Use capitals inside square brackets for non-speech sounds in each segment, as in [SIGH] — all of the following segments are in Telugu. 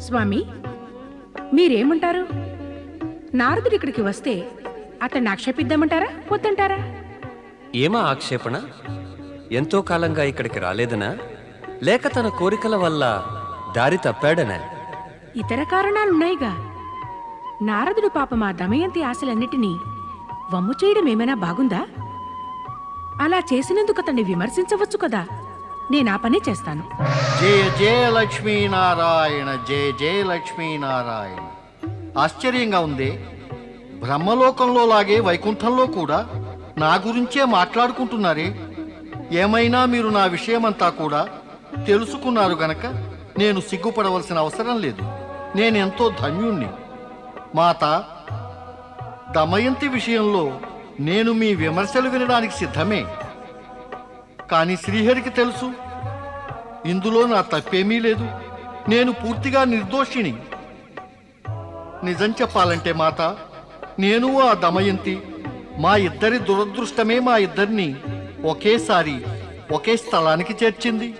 స్వామి మీరేమంటారు? నారదుడు ఇక్కడికి వస్తే అతన్ని ఆక్షేపిద్దామంటారా వద్దంటారా? ఏమా ఆక్షేపణ? ఎంతో కాలంగా ఇక్కడికి రాలేదనా? లేక తన కోరికల వల్ల దారి తప్పాడనా? ఇతర కారణాలున్నాయిగా. నారదుడు పాపం ఆ దమయంతి ఆశలన్నిటినీ వమ్ము చేయడం ఏమైనా బాగుందా? అలా చేసినందుకు అతన్ని విమర్శించవచ్చు కదా? నేను ఆ పని చేస్తాను. జయ జయ లక్ష్మీనారాయణ జయ జయ లక్ష్మీనారాయణ ఆశ్చర్యంగా ఉంది. బ్రహ్మలోకంలో లాగే వైకుంఠంలో కూడా నా గురించే మాట్లాడుకుంటున్నారే. ఏమైనా మీరు నా విషయమంతా కూడా తెలుసుకున్నారు గనక నేను సిగ్గుపడవలసిన అవసరం లేదు. నేనెంతో ధన్యుణ్ణి. మాత దమయంతి విషయంలో నేను మీ విమర్శలు వినడానికి సిద్ధమే. కానీ శ్రీహరికి తెలుసు. ఇందులో నా తప్పేమీ లేదు. నేను పూర్తిగా నిర్దోషిని. నిజం చెప్పాలంటే మాత నేను ఆ దమయంతి మా ఇద్దరి దురదృష్టమే మా ఇద్దరిని ఒకేసారి ఒకే స్థలానికి చేర్చింది.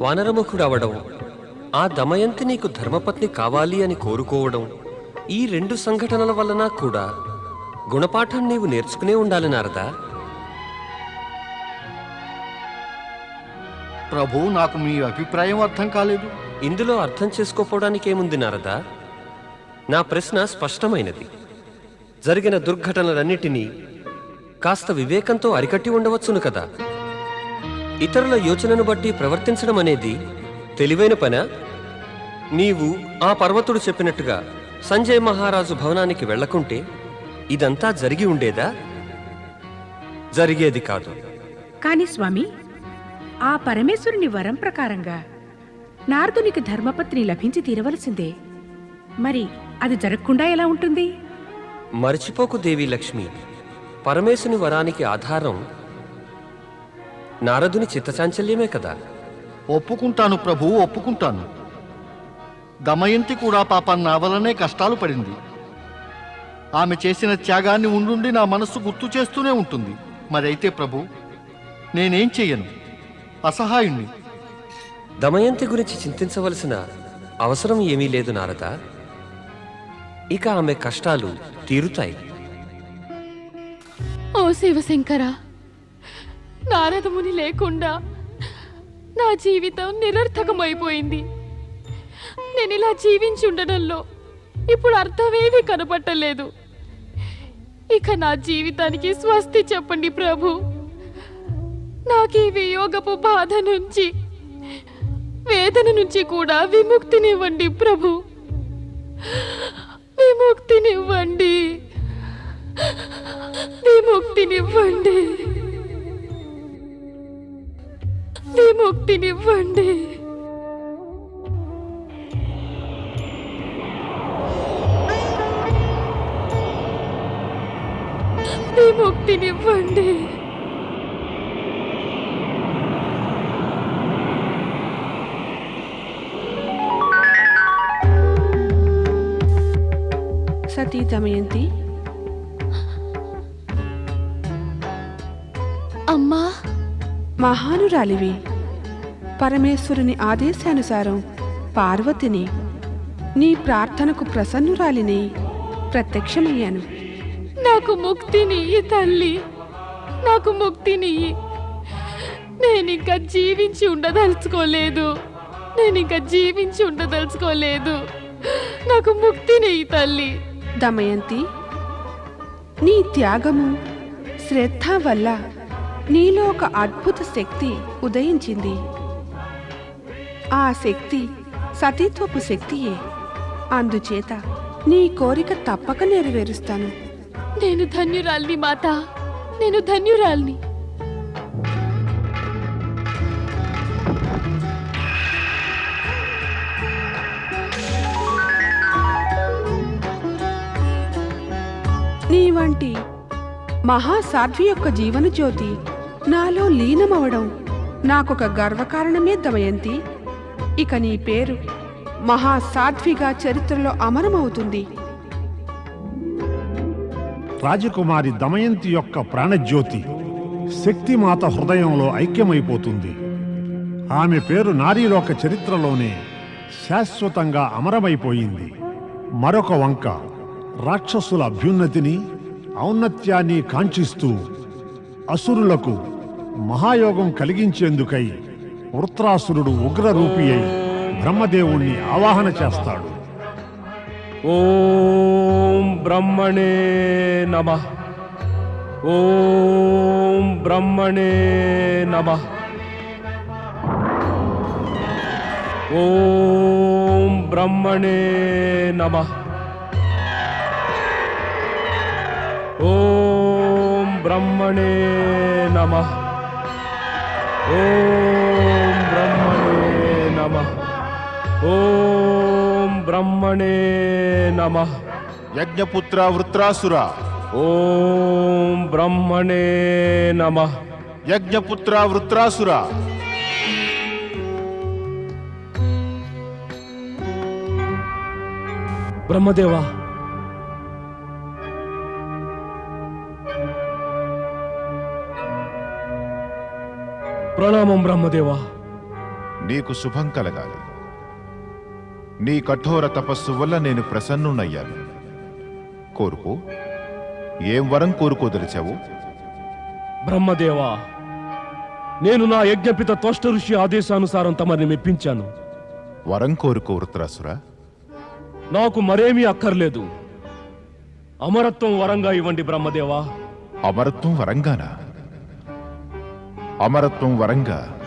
వానరముఖుడు అవడం ఆ దమయంతి నీకు ధర్మపత్ని కావాలి అని కోరుకోవడం ఈ రెండు సంఘటనల వలన కూడా గుణపాఠం నీవు నేర్చుకునే ఉండాలి నారదా? ప్రభు నాకు మీ అభిప్రాయం అర్థం కాలేదు. ఇందులో అర్థం చేసుకోపోవడానికి ఏముంది నారదా? నా ప్రశ్న స్పష్టమైనది. జరిగిన దుర్ఘటనలన్నిటినీ కాస్త వివేకంతో అరికట్టి ఉండవచ్చును కదా? ఇతరుల యోచనను బట్టి ప్రవర్తించడం అనేది తెలివైన పనా? నీవు ఆ పర్వతుడు చెప్పినట్టుగా సంజయ్ మహారాజు భవనానికి వెళ్ళకుంటే ఇదంతా జరిగి ఉండేదా? జరిగేది కాదు. కాని స్వామి ఆ పరమేశ్వరుని వరం ప్రకారంగా నారదునికి ధర్మపత్ని లభించి తీరవలసిందే. మరి అది జరగకుండా ఎలా ఉంటుంది? మరచిపోకు దేవి లక్ష్మి. పరమేశుని వరానికి ఆధారం నారదుని చిత్తచాంచల్యమే కదా. ఒప్పుకుంటాను ప్రభు ఒప్పుకుంటాను. దమయంతి కూడా పాపం నా వలనే కష్టాలు పడింది. ఆమె చేసిన త్యాగాన్ని ఉండుండి నా మనస్సు గుర్తు చేస్తూనే ఉంటుంది. మరైతే ప్రభు నేనేం చెయ్యను? అసహాయుణ్ణి. దమయంతి గురించి చింతించవలసిన అవసరం ఏమీ లేదు నారద. ఇక ఆమె కష్టాలు తీరుతాయి. ఓ శివశంకర నారదముని లేకుండా నా జీవితం నిరర్థకమైపోయింది. నేను ఇలా జీవించి ఉండడంలో ఇప్పుడు అర్థమేమీ కనపట్టలేదు. ఇక నా జీవితానికి స్వస్తి చెప్పండి ప్రభు. నాకు ఈ వియోగపు బాధ నుంచి వేదన నుంచి కూడా విముక్తినివ్వండి ప్రభు. విముక్తినివ్వండి. విముక్తినివ్వండి. విముక్తినివ్వండి. విముక్తినివ్వండి. సతీ దమయంతి అమ్మా మహానురాలివి పరమేశ్వరుని ఆదేశానుసారం పార్వతిని నీ ప్రార్థనకు ప్రసన్నురాలిని ప్రత్యక్షమయ్యాను నాకు ముక్తినియ్యి తల్లి నాకు ముక్తినియ్యి నేనింకా జీవించి ఉండదలుచుకోలేదు నేనింకా జీవించి ఉండదలుచుకోలేదు నాకు ముక్తినియ్యి తల్లి దమయంతి నీ త్యాగము శ్రద్ధ వల్ల నీలో ఒక అద్భుత శక్తి ఉదయించింది. ఆ శక్తి సతీత్వపు శక్తియే. అందుచేత నీ కోరిక తప్పక నెరవేరుస్తాను. నేను ధన్యురాల్ని మాత. నేను ధన్యురాల్ని. నీ వంటి మహాసాధ్వి యొక్క జీవన జ్యోతి నాలో లీనమవడం నాకొక గర్వకారణమే దమయంతి. ఇక నీ పేరు మహాసాధ్విగా చరిత్రలో అమరమవుతుంది. రాజకుమారి దమయంతి యొక్క ప్రాణజ్యోతి శక్తిమాత హృదయంలో ఐక్యమైపోతుంది. ఆమె పేరు నారీలోక చరిత్రలోనే శాశ్వతంగా అమరమైపోయింది. మరొక వంక రాక్షసుల అభ్యున్నతిని ఔన్నత్యాన్ని కాంక్షిస్తూ అసురులకు మహాయోగం కలిగించేందుకై వృత్రాసురుడు ఉగ్రరూపి అయి బ్రహ్మదేవుణ్ణి ఆవాహన చేస్తాడు. ఓం బ్రహ్మణే నమ. ఓం బ్రహ్మణే నమ. ఓం బ్రహ్మణే నమ. ఓం బ్రహ్మణే నమ ఓం బ్రహ్మణే నమ ఓం బ్రహ్మణే నమ యజ్ఞపుత్ర వృత్రాసుర ఓం బ్రహ్మణే నమ యజ్ఞపుత్ర వృత్రాసుర బ్రహ్మదేవా ప్రణామం బ్రహ్మదేవా. నీకు శుభం కలగాలి. నీ కఠోర తపస్సు వల్ల నేను ప్రసన్నునయ్యాను కోరుకో. ఏం వరం కోరుకోదలిచావు? బ్రహ్మదేవా నేను నా యజ్ఞపిత తోష్ట ఋషి ఆదేశానుసారం తమరిని మెప్పించాను. వరం కోరుకో వృత్రాసుర. నాకు మరేమీ అక్కర్లేదు. అమరత్వం వరంగా ఇవ్వండి బ్రహ్మదేవా. అమరత్వం వరంగానా? అమరత్వం వరంగా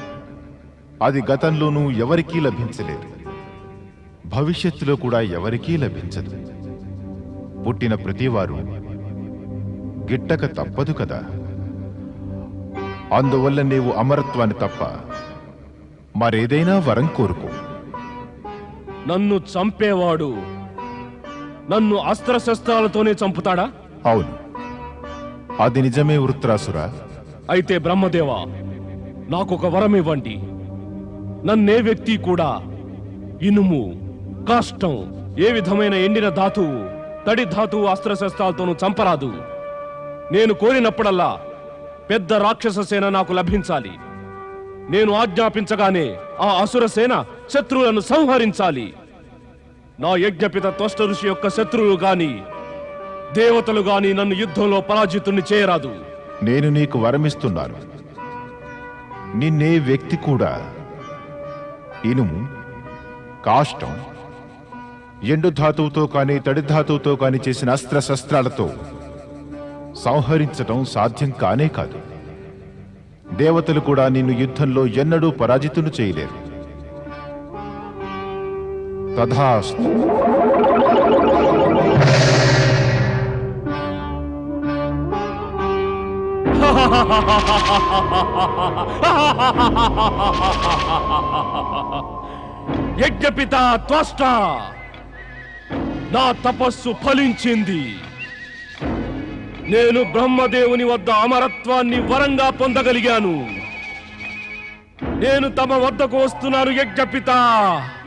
అది గతంలోనూ ఎవరికీ లభించలేదు. భవిష్యత్తులో కూడా ఎవరికీ లభించదు. పుట్టిన ప్రతివారు గిట్టక తప్పదు కదా. అందువల్ల నీవు అమరత్వాన్ని తప్ప మరేదైనా వరం కోరుకో. నన్ను చంపేవాడు నన్ను అస్త్రశస్త్రాలతోనే చంపుతాడా? అవును. అది నిజమే వృత్రాసుర. అయితే బ్రహ్మదేవ నాకొక వరం ఇవ్వండి. నన్నే వ్యక్తి కూడా ఇనుము కాష్టం ఏ విధమైన ఎండిన ధాతువు తడి ధాతువు అస్త్రశస్త్రాలతోనూ చంపరాదు. నేను కోరినప్పుడల్లా పెద్ద రాక్షస సేన నాకు లభించాలి. నేను ఆజ్ఞాపించగానే ఆ అసుర సేన శత్రువులను సంహరించాలి. నా యజ్ఞపిత త్వష్ట ఋషి యొక్క శత్రువులు గాని దేవతలు గాని నన్ను యుద్ధంలో పరాజితుణ్ణి చేయరాదు. నేను నీకు వరమిస్తున్నాను. నిన్నే వ్యక్తి కూడా ఇనుము కాష్టం ఎండు ధాతువుతో కానీ తడి ధాతువుతో కానీ చేసిన అస్త్రశస్త్రాలతో సంహరించటం సాధ్యం కానే కాదు. దేవతలు కూడా నిన్ను యుద్ధంలో ఎన్నడూ పరాజితును చేయలేరు. తథాస్తు. యజ్ఞపిత త్వష్ట! నా తపస్సు ఫలించింది. నేను బ్రహ్మదేవుని వద్ద అమరత్వాన్ని వరంగా పొందగలిగాను. నేను తమ వద్దకు వస్తున్నాను యజ్ఞపిత!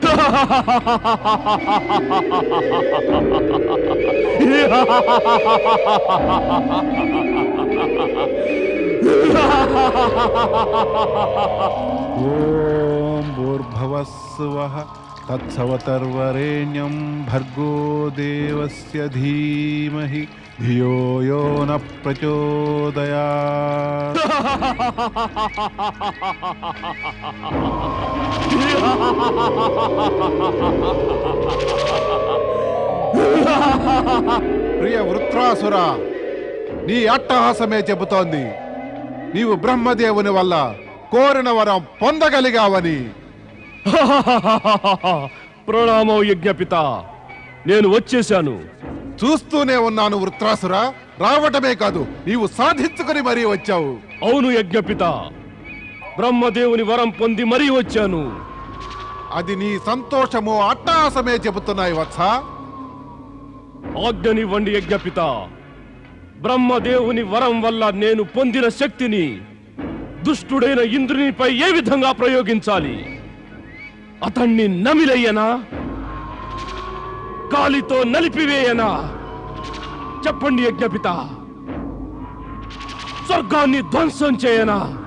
[LAUGHS] ఓం భూర్భవస్సువః తత్సవతర్వరేణ్యం భర్గో దేవస్య ధీమహి ధియో యో న ప్రచోదయాత్ ప్రియ వృత్రాసుర నీ అట్టహాసమే చెబుతోంది. నీవు బ్రహ్మదేవుని వల్ల కోరిన వరం పొందగలిగావని. ప్రణామం యజ్ఞపిత. నేను వచ్చేశాను. చూస్తూనే ఉన్నాను వృత్రాసుర. రావటమే కాదు నీవు సాధించుకుని మరీ వచ్చావు. అవును యజ్ఞపిత. బ్రహ్మదేవుని వరం పొంది మరీ వచ్చాను. అది నీ సంతోషము అట్టహాసమే చెబుతున్నాయి వత్సా. ఆజ్ఞనివ్వండి యజ్ఞపిత. బ్రహ్మదేవుని వరం వల్ల నేను పొందిన శక్తిని దుష్టుడైన ఇంద్రునిపై ఏ విధంగా ప్రయోగించాలి? అతన్ని నమిలయ్యనా? కాలితో నలిపివేయనా? చెప్పండి యజ్ఞపిత. స్వర్గాన్ని ధ్వంసం చేయనా?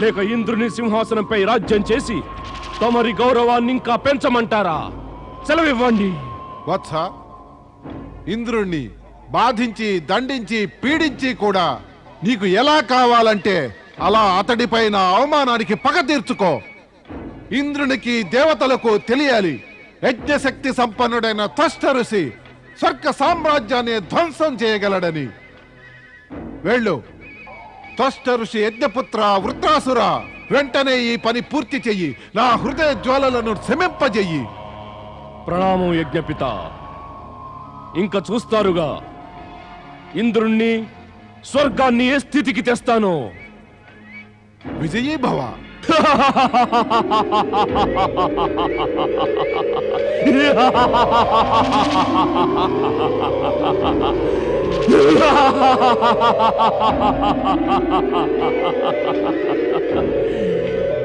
లేక ఇంద్రుని సింహాసనంపై రాజ్యం చేసి తమరి గౌరవాన్ని ఇంకా పెంచమంటారా? సెలవివ్వండి. వత్స ఇంద్రుణ్ణి బాధించి దండించి పీడించి కూడా నీకు ఎలా కావాలంటే అలా అతడిపైన అవమానానికి పగ తీర్చుకో. ఇంద్రునికి దేవతలకు తెలియాలి. యజ్ఞశక్తి సంపన్నుడైన త్వష్ట ఋషి స్వర్గ సామ్రాజ్యాన్ని ధ్వంసం చేయగలడని. వెళ్ళు. త్వష్ట ఋషి యజ్ఞపుత్ర వృత్రాసుర వెంటనే ఈ పని పూర్తి చెయ్యి. నా హృదయ జ్వాలలను శమింపజెయ్యి ప్రణామం యజ్ఞపిత. ఇంకా చూస్తారుగా. ఇంద్రుణ్ణి స్వర్గాన్ని ఏ స్థితికి తెస్తానో? విజయీ భవ. [LAUGHS]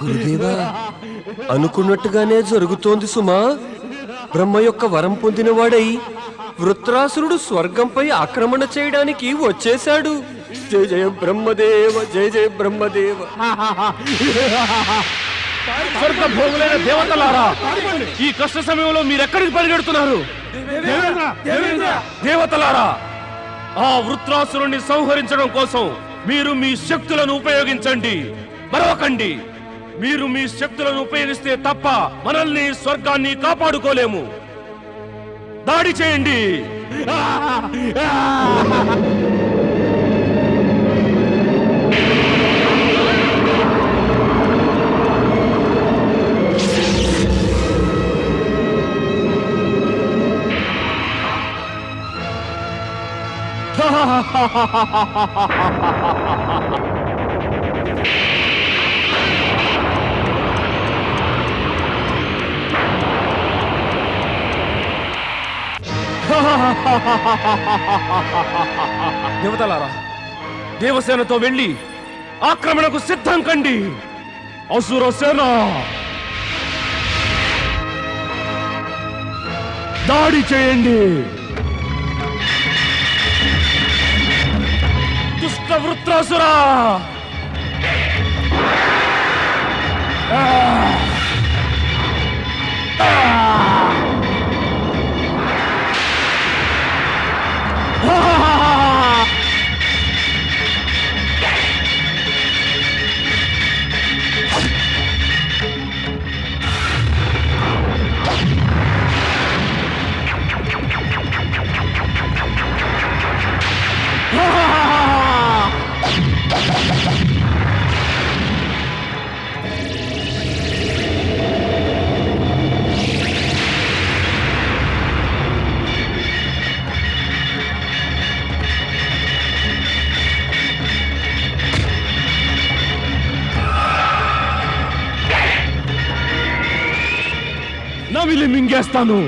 గురుదేవా అనుకున్నట్టుగానే జరుగుతోంది సుమా. బ్రహ్మ యొక్క వరం పొందినవాడై వృత్రాసురుడు స్వర్గంపై ఆక్రమణ చేయడానికి వచ్చేశాడు. జయ జయ బ్రహ్మదేవ జయ జయ బ్రహ్మదేవ. స్వర్గ భోగులైన దేవతలారా ఈ కష్ట సమయంలో మీరెక్కడికి పరిగెడుతున్నారు? దేవతలారా ఆ వృత్రాసురుణ్ణి సంహరించడం కోసం మీరు మీ శక్తులను ఉపయోగించండి మరవకండి. మీరు మీ శక్తులను ఉపయోగిస్తే తప్ప మనల్ని స్వర్గాన్ని కాపాడుకోలేము. దాడి చేయండి. [LAUGHS] [LAUGHS] దేవతలారా దేవసేనతో వెళ్ళి ఆక్రమణకు సిద్ధం కండి అసుర సేన దాడి చేయండి దుష్ట వృత్రాసురా Ah! ah! నవిలి మింగేస్తాను.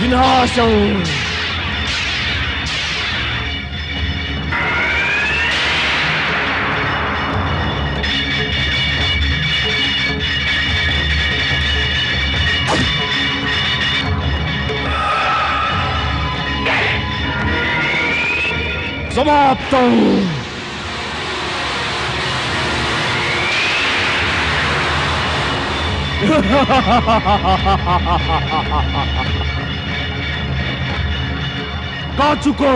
వినాశం. సమాప్తం కాచుకో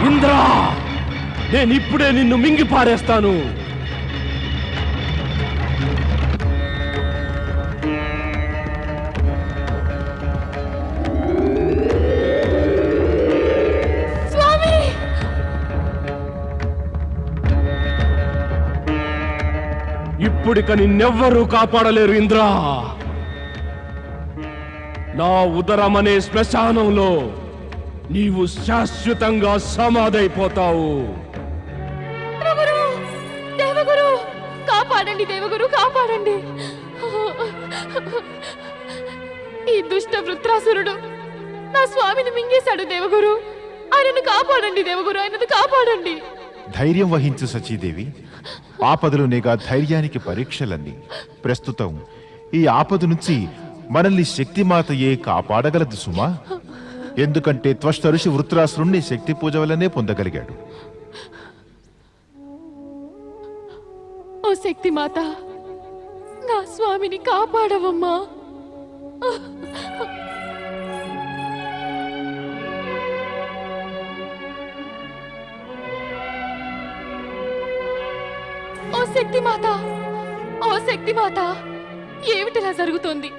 ఇంద్రా నేను ఇప్పుడే నిన్ను మింగి పారేస్తాను ఇప్పుడిక నిన్నెవ్వరూ కాపాడలేరు ఇంద్రా. నా ఉదరమనే శ్మశానంలో నీవు శాశ్వతంగా సమాధైపోతావు. దేవగురు దేవగురు కాపాడండి దేవగురు కాపాడండి. ఈ దుష్ట వృత్రాసురుడు నా స్వామిని మింగేశాడు దేవగురు. ఆయనను కాపాడండి దేవగురు ఆయనను కాపాడండి. ధైర్యం వహించు సచీదేవి. ఆపదలునేగా ధైర్యానికి పరీక్షలన్నీ. ప్రస్తుతం ఈ ఆపద నుంచి మనల్ని శక్తిమాతయే కాపాడగలదు సుమా. ఎందుకంటే త్వష్ట ఋషి వృత్రాసురుణ్ణి శక్తి పూజ వల్లనే పొందగలిగాడు. ఓ శక్తి మాత నా స్వామిని కాపాడవమ్మా. ఓ శక్తి మాత ఓ శక్తి మాత ఏమిటిలా జరుగుతోంది?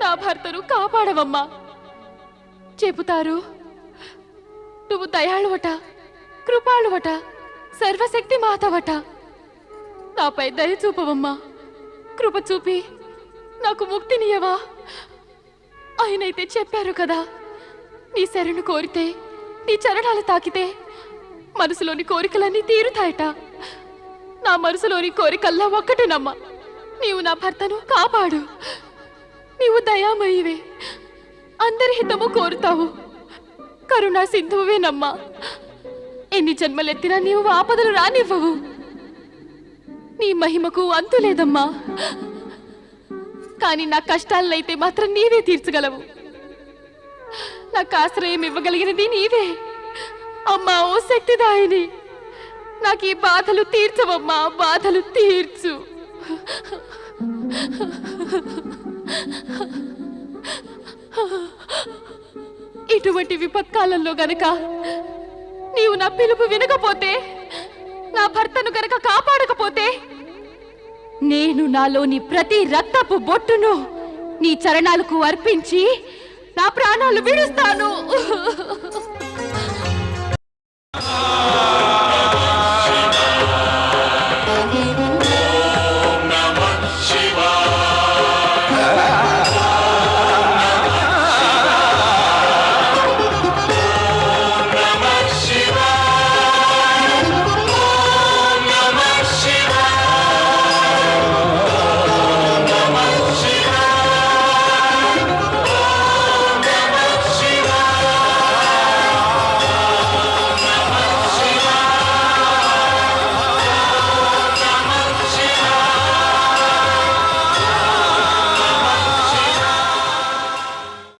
నా భర్తను కాపాడవమ్మా. చెబుతారు నువ్వు దయాళువట కృపాళువట సర్వశక్తి మాతవట నాపై దయ చూపవమ్మా. కృప చూపి నాకు ముక్తినియవా ఆయనైతే చెప్పారు కదా నీ శరణు కోరితే నీ చరణాలు తాకితే మనసులోని కోరికలన్నీ తీరుతాయట. నా మనసులోని కోరికల్లా ఒక్కటేనమ్మా. నీవు నా భర్తను కాపాడు. నీవు దయామయివే. అందరి హితము కోరుతావు. కరుణా సింధువేనమ్మా ఎన్ని జన్మలెత్తినా నీవు ఆపదలు రానివ్వవు. నీ మహిమకు అంతు లేదమ్మా. కానీ నా కష్టాలనైతే మాత్రం నీవే తీర్చగలవు. నాకు ఆశ్రయం ఇవ్వగలిగినది నీవే. అమ్మా ఓ శక్తిదాయిని. నాకు ఈ బాధలు తీర్చవమ్మా బాధలు తీర్చు. ఇటువంటి విపత్కాలంలో గనక నీవు నా పిలుపు వినకపోతే నా భర్తను గనక కాపాడకపోతే నేను నాలోని ప్రతి రక్తపు బొట్టును నీ చరణాలకు అర్పించి నా ప్రాణాలు విడుస్తాను.